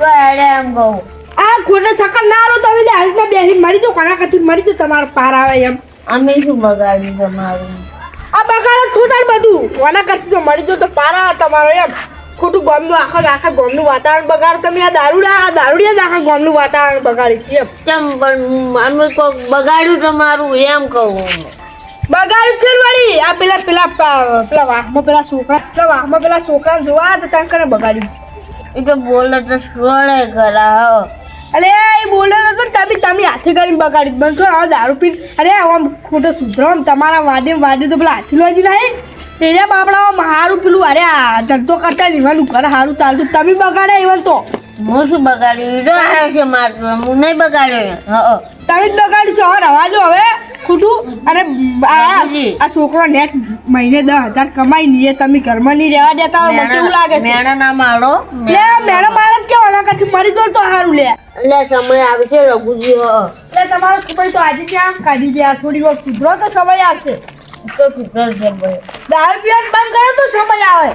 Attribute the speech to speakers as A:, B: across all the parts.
A: આ ખોટે સકલ ના આલો તમે લે હાલ બેસી મરી તો કોના મરી તો તમારો પાર આવે એમ.
B: અમે શું બગાડ્યું તમારું?
A: આ બગાડે થોડાડ બધું? કોના તો મરી તો તો પાર આવે તમારો એમ. ખોટું ગામનું આખા આખા ગામનું વાતાવરણ બગાડો. તમે આ દારૂડા આ દારૂડિયા જ આખા ગામનું વાતાવરણ બગાડી છીએ
B: કેમ પણ અમે કોક બગાડ્યું તમારું એમ કહું.
A: બગાડ્યું છે વળી. આ પેલા પેલા પેલા વાહમાં પેલા છોકરા પેલા વાહમાં પેલા છોકરા જોવા તો ત્યાં કને બગાડ્યું?
B: એ તો બોલે તો સોળે હો.
A: અરે એ બોલે તો તમે તમે હાથે કરીને બગાડી બંધ કરો આ દારૂ પી અરે આમ ખોટો સુધરો તમારા વાદે વાદે તો પેલા હાથી લોજી નહીં એને બાપડા સારું પેલું અરે આ ધંધો કરતા જીવાનું ઘર સારું ચાલતું. તમે બગાડે એવન તો.
B: હું શું બગાડ્યું? છે માત્ર હું નહીં બગાડ્યો. હો
A: તમે જ બગાડ્યું છો હવે રવા દો હવે. ખોટું? અને આ આ છોકરો નેટ મહિને દસ હજાર કમાઈ લઈએ તમે ઘરમાં નહીં રહેવા દેતા હોય મને કેવું લાગે છે?
B: મેણા ના મારો
A: લે મેણા મારે કેવું ઓલા મરી દો તો સારું લે.
B: લે સમય આવશે રઘુજી હો.
A: એટલે તમારો છોકરી તો આજે ત્યાં કાઢી દે? થોડી વાર સુધરો તો સમય આવશે.
B: તો સુધરશે છે
A: દારૂ પીવાનું બંધ કરો તો સમય આવે.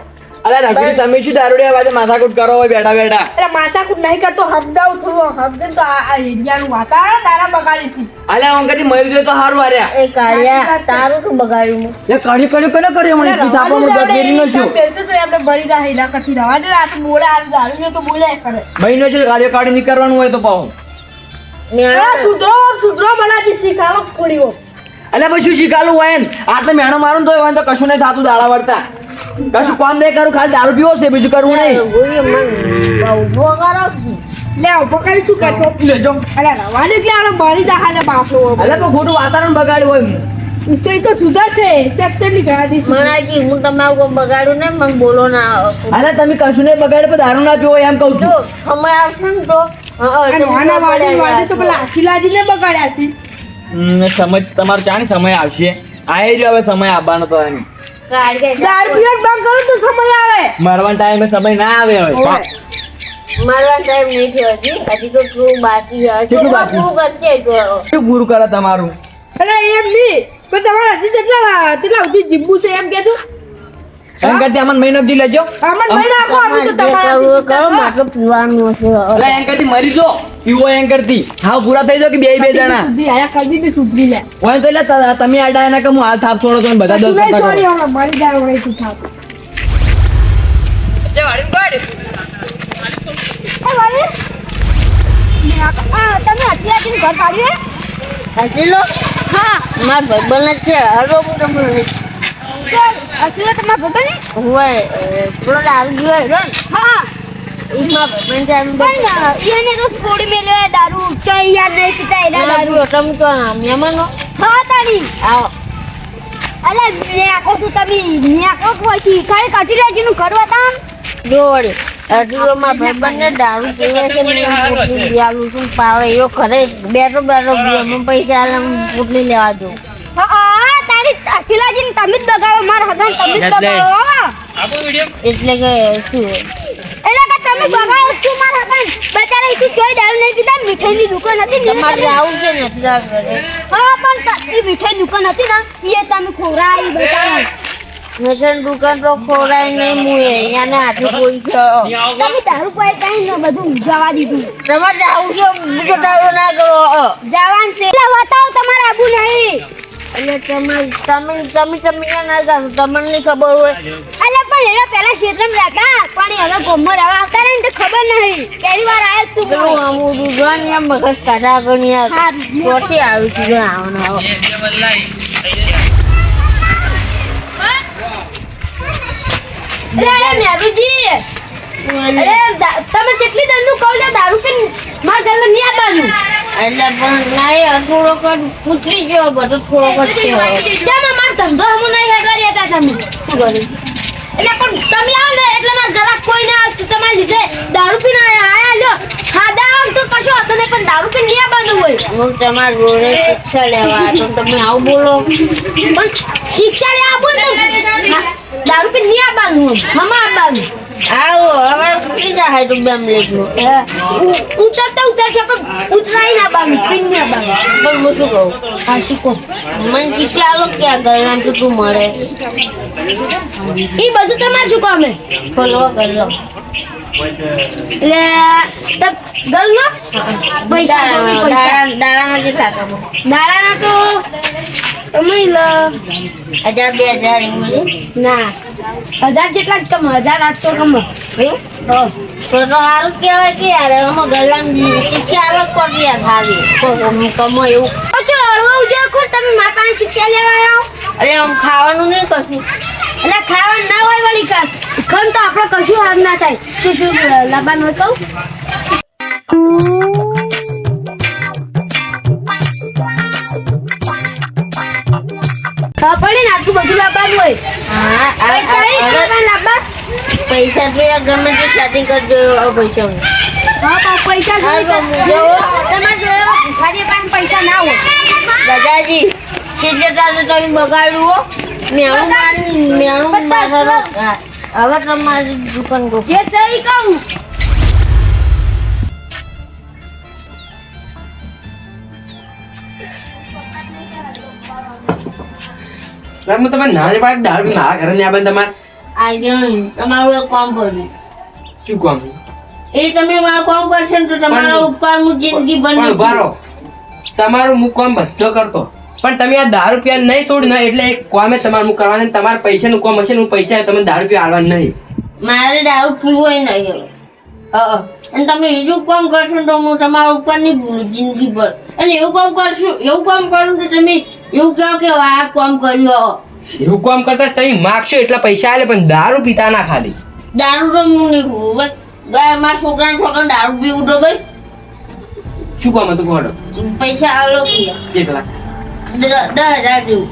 C: અરે રઘુજી તમે શું દારૂડી વાજે માથાકૂટ કરો હોય? બેઠા બેઠા.
A: અરે માથાકૂટ નહીં કરતો હબદાવ થોડું હબદે તો આ એરિયાનું વાતાવરણ તારા બગાડી છે.
C: અલે અંકલજી મરી ગયો તો હારું આર્યા
B: એ કાળિયા તારું શું બગાડ્યું
C: એ કડી કડી કને કર્યો મને?
A: કીધા
C: તું
A: રવા
C: થાપો
A: દે
C: મને
A: આપણે
C: બેરી નો શું
A: તો આપણે ભરી જાય એના કરતી રવા દે રાત તો બોલે આ દારૂ તો બોલે કરે.
C: મહિનો છે ગાડીઓ કાઢી નીકળવાનું હોય તો પાહો.
A: મેરા સુધરો સુધરો બનાવી શીખાવો વાર
C: અલે પછી શું શીખાલું હોય ને આટલે મેણો મારું તો હોય તો કશું નહીં થાતું દાડા વળતા. કશું કામ નહીં કરું ખાલી દારૂ પીવો છે બીજું કરવું નહીં.
B: રઘુજી કરો.
A: લે ઊભો કરી શું કરશો
C: લેજો
A: અરે રવા એટલે આને મારી દા બાપલો
C: અલે પણ ખોટું વાતાવરણ બગાડ્યું હોય.
A: તો એ તો સુધર છે. ચકચરની ગાડી
B: મનાજી હું તમારું કોઈ બગાડ્યું મને બોલો ના.
C: અલે તમે કશું નહીં બગાડે પણ દારૂ ના પીવો એમ કહું છું.
B: સમય આવશે ને તો. હા,
A: અને
B: એટલે
A: નાના વાડી વાડી તો પેલા હાથી લાજીને બગાડ્યા છે.
C: સમજ તમારો ચાણી સમય આવશે? આવી રહ્યો હવે સમય આવવાનો તો એમ.
B: કાળિયા
A: બંધ કરો તો સમય આવે.
C: મરવાના ટાઈમે સમય ના આવે હવે.
A: ઓવે.
B: મારવા ટાઈમ નહીં થયો હજી. હજી તો થોડું બાકી છે?
C: કેટલું બાકી?
B: પૂરું કરશે
C: પૂરું કરે તમારું?
A: અરે એમ નહીં. પણ તમારા હજી કેટલા કેટલા સુધી જીવવું છે એમ કીધું
C: એમ અમન અમને મહિનો દી લેજો.
A: અમન મહિનો આપો આવી તો
B: તમારે કરો મારે પીવાનું છે
C: એટલે કરતી મરી જો. પીવો કરતી. હા પૂરા થઈ જો કે બે બે જણા?
A: આયા કરી દીધી સુધરી લે.
C: ઓય તો એટલે તમે આડા એના કે હું હાલ થાપ છોડો તો બધા
A: તું
C: દસ સોરી
A: હવે મરી જાય ઓય તું થાપ જે વાડી આ તમે આટલી આટલી ઘર પાડ્યું
B: હજી લો.
A: હા.
B: મારા ભાઈ જ છે હલો હું તમને
A: આટલી તમારા ભગવાન
B: હોય પેલો દારૂ ગયો હેરો
A: હા
B: ઈ મારા છે એમ
A: પણ એને તો છોડી મેલ્યો દારૂ કઈ યાદ નહીં પીતા એના દારૂ
B: તમે તો મહેમાનો
A: હા તારી
B: આવો
A: અલે ન્યાકો છું તમે ન્યાકો કોઈ ખાલી લેજી નું
B: કરવા તામ જોડ ભાઈબંધને દારૂ પીવે છે પોટલી લઈ છું પાવે એવો ખરે બેઠો પીવે. પૈસા પોટલી લેવા જઉં
A: હા તારી અખિલાજી તમે જ બગાડો મારા હગન તમે જ
C: એટલે.
B: એટલે કે શું?
A: એટલે કે તમે બગાડો છો મારા હગન બચારા ઈ કોઈ દારૂ નહીં પીતા મીઠાઈની દુકાન હતી ને?
B: તમારે આવું છે ને એટલા
A: હા પણ એ મીઠાઈ દુકાન હતી ને? એ તમે ખોરાઈ બચારા
B: મેં દુકાન તો ખોરાય નહીં મુએ અહીંયાને હાથે કોઈ છો.
A: તમે દારૂ પાઈ કાઈ ન બધું જવા દીધું.
B: તમારે આવું છે બીજો દારૂ ના કરો અ.
A: જવાન છે એટલે બતાવો તમારે આબુ નહીં
B: એટલે તમે તમે તમે તમે ક્યાં ના જાઓ તમને નહીં ખબર હોય.
A: અલે પણ એના પહેલા ક્ષેત્રમાં રહેતા પણ હવે ગોમમાં રહેવા આવતા ને તો ખબર નહીં. પહેલી વાર આયા છું
B: પેલું
A: હું.
B: દુકાન યા મગજ કાઢા ગણી
A: હા.
B: ચોથી આવી છે જો આવવાનો આવો.
A: અરે મેરુજી. અરે તમે જેટલી દરનું કહો દારૂ પીને મારા ઘરે નહીં આવવાનું
B: એટલે પણ નહીં થોડોક જ ઉતરી ગયો બધો થોડોક જ છે
A: ચમ અમાર ધંધો હમું નહીં હેડવા હતા તમે. એટલે પણ તમે આવો ને એટલે મારા ઘરે કોઈ ના આવતું. તમારા લીધે દારૂ પીને આયા આયા લ્યો. ખાધા આવ તો કશો હતો નહીં પણ દારૂ પીને નહીં આવવાનું હોય.
B: હું તમારા જોડે શિક્ષા લેવા તો તમે આવું બોલો.
A: પણ શિક્ષા લે આપો. તો દારૂ પીને નહીં આવવાનું હમા આવવાનું
B: આવો હવે ઉતરી જાય તો બે તો
A: ઉતર છે પણ ઉતરાઈ ના આવવાનું પીન ના આવવાનું
B: બોલ હું શું કહું?
D: હા શીખો
B: મને શીખી આલો કે આ ગલ્લામ તો તું મળે.
D: એ બધું તમારે શું કામે હે?
B: ખોલવા ગલ્લો
D: એટલે ગલ્લો પૈસા પૈસા?
B: દાડા દાડામાં કેટલા કમો?
D: દાડાના તો તમે લ
B: હજાર બે હજાર એવું બધું?
D: ના. હજાર જેટલા જ કમ હજાર આઠસો કમ?
B: તો તો સારું કહેવાય કે યાર અમે ગલામ શિક્ષા અલગ કોક યાર હારી કોક કમો એવું.
D: જો હળવા ઉજ્યા ખો તમે મારા પાસે શિક્ષા લેવા આવો
B: અરે આમ ખાવાનું નહીં કશું.
D: એટલે ખાવા ના હોય વળી કર ખન તો આપણે કશું હાર ના થાય. શું શું લબાન હોય કહું? આટલું બધું લાવવાનું હોય. પૈસા
B: તો યાર ગમે તે સેટિંગ કરજો પૈસા
D: હા. પૈસા
B: તો.
D: તમારે. જોયો ભિખારી પાસે પૈસા ના હોય.
B: દાદાજી સિત્તેર તારે તમે બગાડ્યું હો. મેણું મારી મેણું મારો હવે તમારી દુકાન
D: જે સહી કહું
E: સાહેબ, તમે તમારે નાની બાળક દારૂ ના કરે ને આ તમારે.
B: આ ગયું તમારું એક કામ કર્યું
E: શું કામ?
B: એ તમે મારું કામ કરશો તો તમારો ઉપકાર હું જિંદગી બની
E: ઊભા રહો. તમારું હું કામ બધો કરતો. પણ તમે આ દારૂ પીવા નહીં છોડ ને એટલે એક કામે તમારે હું કરવાનું તમારા પૈસાનું કામ હશે હું પૈસા તમે દારૂ પીવા આવવા નહીં.
B: મારે દારૂ પીવો નહીં હા અને તમે બીજું કામ કરશો તો હું તમારા ઉપર નહીં ભૂલું જિંદગી ભર. અને એવું કામ કરશું એવું કામ કરું તો તમે એવું કહો કે આ કામ કર્યું
E: એવું કામ કરતા તમે માગશો એટલા પૈસા આલે પણ દારૂ પીતા ના ખાલી.
B: દારૂ તો હું નહીં પીવું ભાઈ. ભાઈ મારા છોકરાને છોકરા દારૂ પીવું તો ભાઈ.
E: શું કામ હતું કોડો
B: પૈસા આલો
E: કેટલા?
B: દસ હજાર જેવું.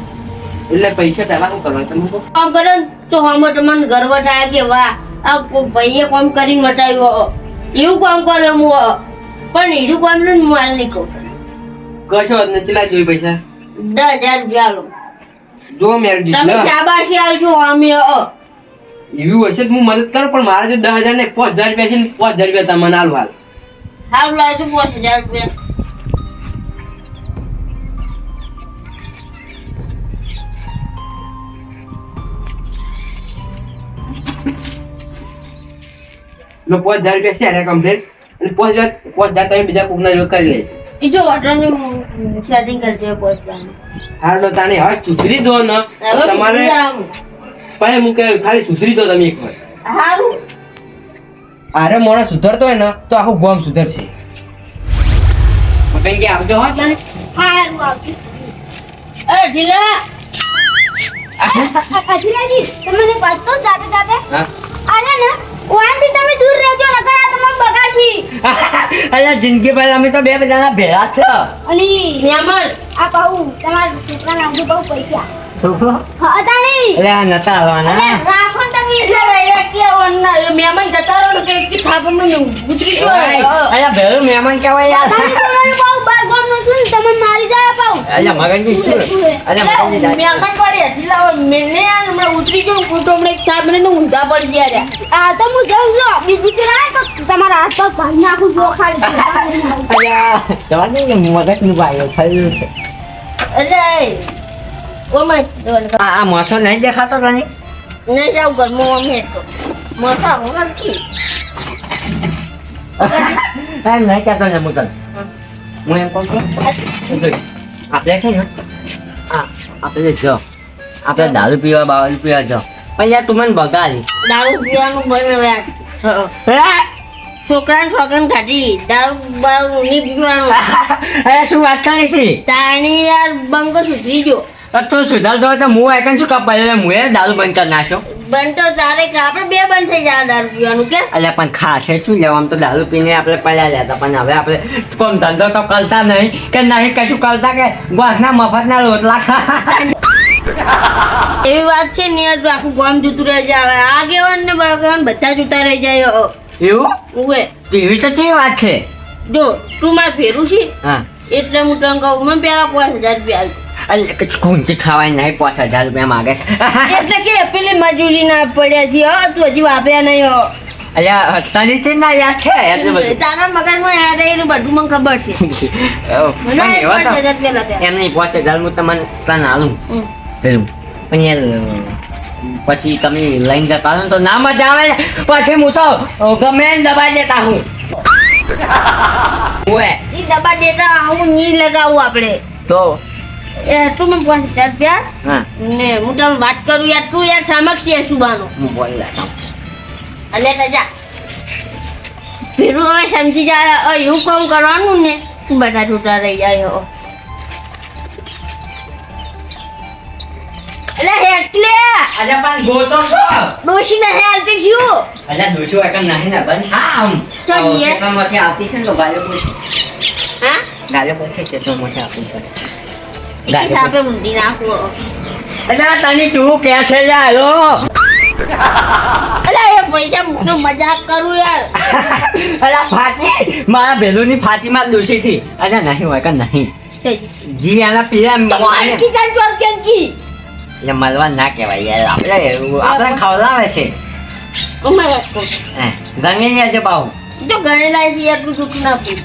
E: એટલે પૈસા તારા શું કરવાનું તમે?
B: કામ કરે તો હમણાં તમને ગર્વ થાય કે વાહ આ ભાઈએ કામ કરીને બતાવ્યો એવું કામ કરે હું પણ એનું કામનું માલ નહીં કહું
E: કશો જ નથી લાગ્યું પૈસા?
B: દસ હજાર રૂપિયા આલો.
E: જો મેરજી
B: તમે શાબાશી આલશો અમે
E: એવું હશે તો હું મદદ કરું પણ મારે જો દસ હજાર ને પાંચ હજાર રૂપિયા છે ને પાંચ હજાર રૂપિયા તમને હાલ.
B: લાવજો પાંચ હજાર રૂપિયા.
E: પાંચ હજાર રૂપિયા છે કમ્પ્લીટ અને પાંચ હજાર પાંચ હજાર તમે બીજા કોકના કરી લે
B: એ જો હોટલની સેટિંગ કરજો પાંચ હજારનું.
E: તાને હવે સુધરી દો ને. તમારે
B: ભૂલી જાઉં.
E: પછી હું કે ખાલી સુધરી દો તમે એક વાર આરે મોણા સુધરતો હોય ને તો આખું ગોમ સુધરશે. કઈ આવજો હો? તારે
D: હારું આવજો.
B: અરે ઢીલા.
D: અખિલાજી તમને વાત કહું જાતે? જાતે ને તમે દૂર રહેજો નકર આ
E: અલા જિંદગી ભર અમે તો બે બધાના ભેળા છે.
D: અલી
B: મહેમાન
D: આ પાઉ તમારા છોકરાને આપજો પાઉ પૈસા.
E: છોકરો?
D: હા અતાણી
E: અલ્યા નતા આવવાના.
D: રાખો તમે.
B: એટલે રહ્યા કે એ મહેમાન જતા રહો કે કે થાપમ થાપમાં ઉતરી ગયો.
E: અલા ભેળું મહેમાન કહેવાય
D: યાર. તમે પાઉ બારનું છું ને તમને મારી જાય પાઉ
E: અલા મગનજી શું?
B: એટલે મહેમાન પડે ઢીલા મેને હમણાં ઉતરી ગયો હું તો હમણાં થાપ મને તો ઊંધા પડી ગયા
D: આ તો હું જાઉં છું બીજું ને પગ ભાંગી નાખું જો ખાલી.
E: અલ્યા તમારે કે મગજનું ભાઈ થયેલું છે
B: એટલે એ, ઓ માય
E: આ. મોસો નહીં દેખાતો તને
B: નહીં જાવ ઘરમાં અમે તો મોટા વગર કી
E: હા? નહીં કહેતો ને તને હું એમ કહું છું આપણે છે ને આ આપણે જો આપણે દારૂ પીવા બાવલ પીવા જો પણ યાર તું મને બગાડી
B: દારૂ પીવાનું બંધ હવે છોકરા છોકરાને કાઢી દારૂ બારૂ ની પીવાનું.
E: અરે શું વાત કરે છે?
B: તાણી યાર બંકો સુધરી ગયો.
E: તો સુધારતો હોય તો હું એકન શું કપાય એટલે હું દારૂ બંધ કરી નાખ્યો.
B: બંધ તો તારે આપણે બે બંધ થઈ જાય દારૂ પીવાનું કે?
E: એટલે પણ ખાશે શું લેવા? આમ તો દારૂ પીને આપણે પડ્યા લેતા પણ હવે આપણે કોમ ધંધો તો કરતા નહીં. કે નહીં કશું કરતા કે ગોસના મફતના રોટલા ખા
B: એવી વાત છે ને આખું ગામ જતું રહી જાય હવે આગેવાન ને બધા જતા રહી જાય.
E: એવું?
B: ઉવે.
E: એવી તો કેવી વાત છે?
B: જો તું મારે ફેરું છે?
E: હા.
B: એટલે હું તને કહું મને પેલા પાંચ હજાર રૂપિયા.
E: એટલે કે ખાવાય નહીં પાંચ હજાર રૂપિયા માગે છે.
B: એટલે કે પેલી મજૂરી ના પડ્યા છે હો તું હજી વાપ્યા નહીં હો.
E: અલ્યા હસતાની છે ના યાદ છે એટલે બધું.
B: તારા મગજમાં યાદ રહેલું બધું મને ખબર છે. મને પાંચ હજાર.
E: એમ નહીં પાંચ હજાર હું તમને તને
B: હાલું
E: પેલું. પણ યાર પછી તમે લઈને જતા રહો તો ના મજા આવે પછી હું તો ગમે દબાઈ દેતા હું. ઓએ
B: ઈ દબા દેતા હું ની લગાવું આપણે.
E: તો?
B: એ તું મને પાંચ હજાર રૂપિયા
E: હા.
B: ને હું તમને વાત કરું યાર તું યાર સામક્ષ છે સુબાનો.
E: હું બોલી લેતા
B: એટલે રાજા જા. પેલું હવે સમજી જાય એવું કામ કરવાનું ને તું બધા છૂટા રહી જાય હો એટલે એટલે
E: અરે પણ ગોતો છો.
B: ડોશી ને હાલતી છું
E: અરે દોશો એકમ નહીં ને બન હા આમ.
B: તો જીએ.
E: ખેતરમાંથી આવતી છે તો ગાયો પૂછે
B: હા?
E: ગાયો પૂછે ખેતરમાંથી આવતી છે. ગાયો
B: સાપે ઊંધી નાખવો
E: અરે તને તું કે છે યારો
B: એટલે એ પૈસા મૂકનો મજાક કરું યાર.
E: અરે ફાટી. મારા ભેલુની ફાટીમાં દોષી થી અરે નહીં હોય કે નહીં. જી આના પીરા મોને
B: મારકી ચાલ ચોર કેંકી
E: એટલે મળવા ના કહેવાય યાર આપણે એવું- આપણે ખવડાવે છે ગણી છે બાહુ
B: જો ગણેલા છે એટલું છૂટું ના પૂછ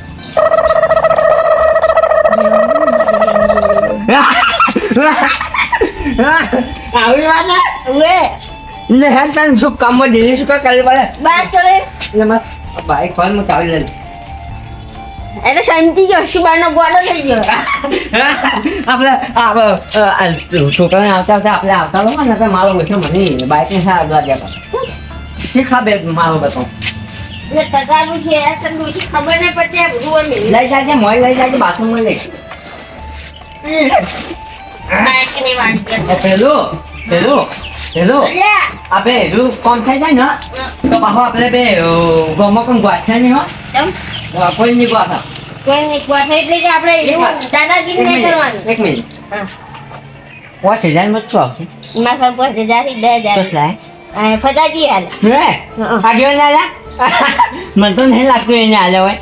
E: આવી વાત ને?
B: હવે
E: એટલે હે તને શું કામમાં દીધી શું કરી પડે
B: બાઈક ચડે
E: એટલે બાઈક ફોન હું ચાવી લઈ
B: એટલે શાંતિ ગયો શિબાનો ગોડો થઈ ગયો.
E: આપણે આ છોકરાને આવતા આવતા આપણે આવતા લોકો ને તો મારો બેઠો મને બાઈક ને સારા દવા દેતા શીખા બે મારો બતો
B: ખબર નહીં પડતી
E: લઈ જાજે મોય લઈ જાજે પેલું પેલું આપણે કોમ થઈ જાય ને? તો પાછો આપણે બે ગમો કોણ છે નહીં હો. કોઈની ગોઠા
B: કોઈ નહીં ગોઠે એટલે કે આપણે એવું દાદાગીરી નહીં કરવાનું.
E: એક મિનિટ.
B: હા.
E: પાંચ હજારમાં શું આવશે?
B: મારા પાંચ હજારથી દસ હજાર.
E: લાય
B: આ હાલ.
E: આગળ ના લા મને તો નહીં લાગતું એને હાલે હોય.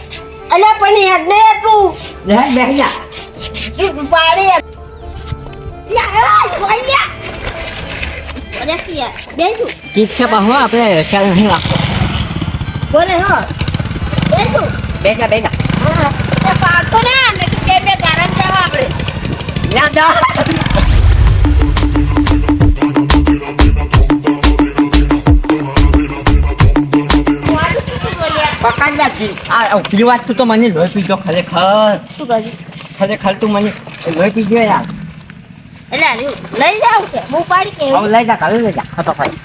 B: અલ્યા પણ યાદ નહીં હતું
E: લે બેસી જા.
B: પાડે
E: ઠીક છે પાછો આપણે શાળ નહીં લાગતો
B: બોલે હો. બેસું હા એ પાડતો ને ને. કે બે બે કારણ આપણે
E: ના જા
B: મારું શું શું બોલ્યા
E: પકડ નાખી આ પેલી વાત તું તો મને લોહી પીજો ખરેખર.
B: શું કહ્યું
E: ખરેખર તું મને લોહી પીજો યાર.
B: એટલે લઈ જાવ છે. હું પાડી કે
E: લઈ જા કાલે લઈ જા. હતો ભાઈ